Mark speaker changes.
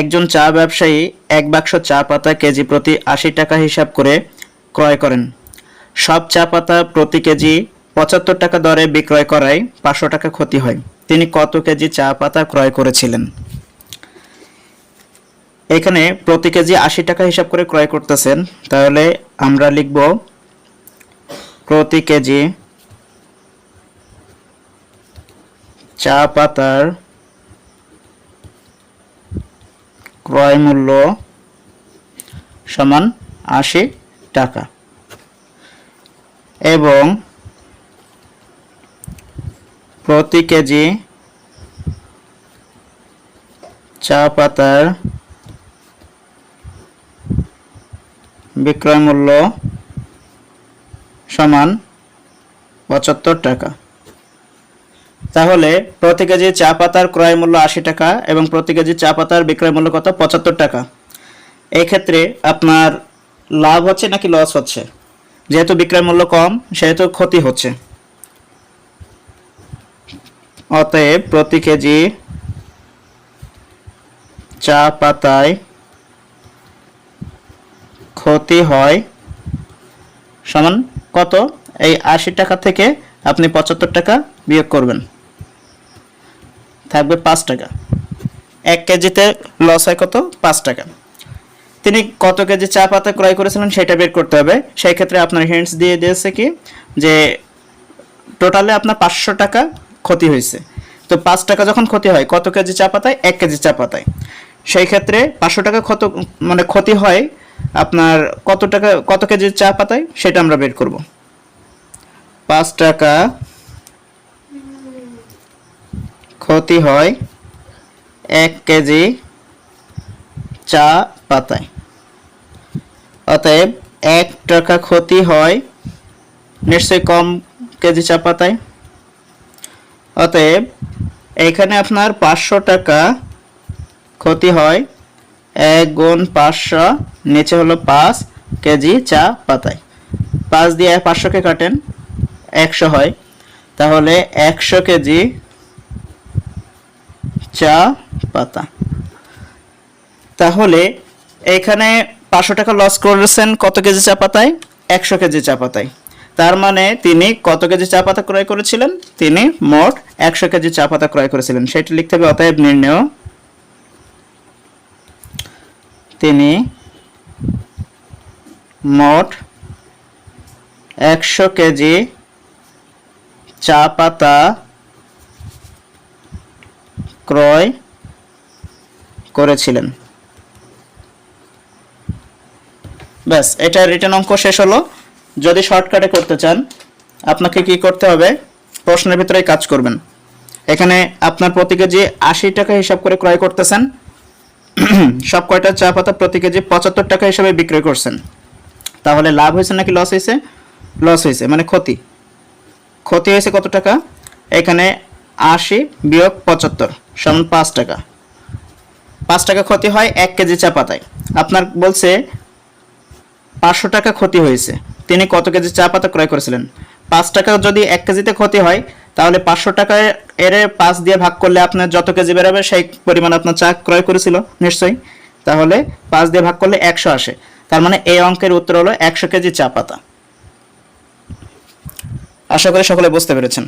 Speaker 1: একজন চা ব্যবসায়ী এক বাক্স চা পাতা কেজি প্রতি আশি টাকা হিসাব করে ক্রয় করেন। সব চা পাতা প্রতি কেজি পঁচাত্তর টাকা দরে বিক্রয় করায় পাঁচশো টাকা ক্ষতি হয়। তিনি কত কেজি চা পাতা ক্রয় করেছিলেন? এখানে প্রতি কেজি আশি টাকা হিসাব করে ক্রয় করতেছেন। তাহলে আমরা লিখব প্রতি কেজি চা পাতার ক্রয় মূল্য সমান আশি টাকা। এবং প্রতি কেজি চা পাতার বিক্রয় মূল্য সমান পঁচাত্তর টাকা। তাহলে প্রতি কেজি চা পাতার ক্রয় মূল্য আশি টাকা এবং প্রতি কেজি চা পাতার বিক্রয় মূল্য কত? পঁচাত্তর টাকা। এই ক্ষেত্রে আপনার লাভ হচ্ছে নাকি লস হচ্ছে? যেহেতু বিক্রয় মূল্য কম, সেহেতু ক্ষতি হচ্ছে। অতএব প্রতি কেজি চা পাতায় ক্ষতি হয় সমান কত? এই আশি টাকা থেকে আপনি পঁচাত্তর টাকা বিয়োগ করবেন। থাকবে পাঁচ টাকা। এক কেজিতে লস হয় কত? পাঁচ টাকা। তিনি কত কেজি চা পাতা ক্রয় করেছিলেন সেটা বের করতে হবে। সেই ক্ষেত্রে আপনার হিন্টস দিয়ে দিয়েছে কি? যে টোটালে আপনার পাঁচশো টাকা ক্ষতি হয়েছে। তো পাঁচ টাকা যখন ক্ষতি হয়, কত কেজি চা পাতায়? এক কেজি চা পাতায়। সেই ক্ষেত্রে পাঁচশো টাকা ক্ষত মানে ক্ষতি হয় আপনার কত টাকা, কত কেজি চা পাতায়? সেটা আমরা বের করব। পাঁচ টাকা ক্ষতি হয় এক কেজি চা পাতায়। অতএব এক টাকা ক্ষতি হয় নিশ্চয়ই কম কেজি চা পাতায়। অতএব এখানে আপনার পাঁচশো টাকা ক্ষতি হয়, এক গুণ পাঁচশো, নিচে হলো পাঁচ কেজি চা পাতায়। পাঁচ দিয়ে পাঁচশোকে কাটেন, একশো হয়। তাহলে একশো কেজি চা, পাতা। তাহলে এখানে পাঁচশো টাকা লস করেছেন কত কেজি চা পাতায়? একশো কেজি চা পাতায়। তার মানে তিনি কত কেজি চা পাতা ক্রয় করেছিলেন? তিনি মোট একশো কেজি চা পাতা ক্রয় করেছিলেন। সেটি লিখতে হবে অতএব নির্ণয়। তিনি মোট একশো কেজি চা পাতা ক্রয় করেছিলেন। ব্যাস, এটা রিটার্ন অঙ্ক শেষ হলো। যদি শর্টকাটে করতে চান, আপনাকে কি করতে হবে? প্রশ্নের ভিতরে কাজ করবেন। এখানে আপনার প্রতি কেজি আশি টাকা হিসাব করে ক্রয় করতেছেন, সব কয়টা চা পাতা প্রতি কেজি পঁচাত্তর টাকা হিসাবে বিক্রয় করছেন, তাহলে লাভ হয়েছে নাকি লস হয়েছে? লস হয়েছে মানে ক্ষতি। ক্ষতি হয়েছে কত টাকা? এখানে আশি বিয়োগ পঁচাত্তর। সমান পাঁচ টাকা। পাঁচ টাকা ক্ষতি হয় এক কেজি চা পাতায় আপনার বলছে পাঁচশো টাকা ক্ষতি হয়েছে। তিনি কত কেজি চা পাতা ক্রয় করেছিলেন? পাঁচ টাকা যদি এক কেজিতে ক্ষতি হয়, তাহলে পাঁচশো টাকায় এর পাঁচ দিয়ে ভাগ করলে আপনার যত কেজি বেরোবে, সেই পরিমাণ আপনার চা ক্রয় করেছিল, নিশ্চয়ই। তাহলে পাঁচ দিয়ে ভাগ করলে একশো আসে। তার মানে এই অঙ্কের উত্তর হলো একশো কেজি চা পাতা আশা করি সকলে বুঝতে পেরেছেন।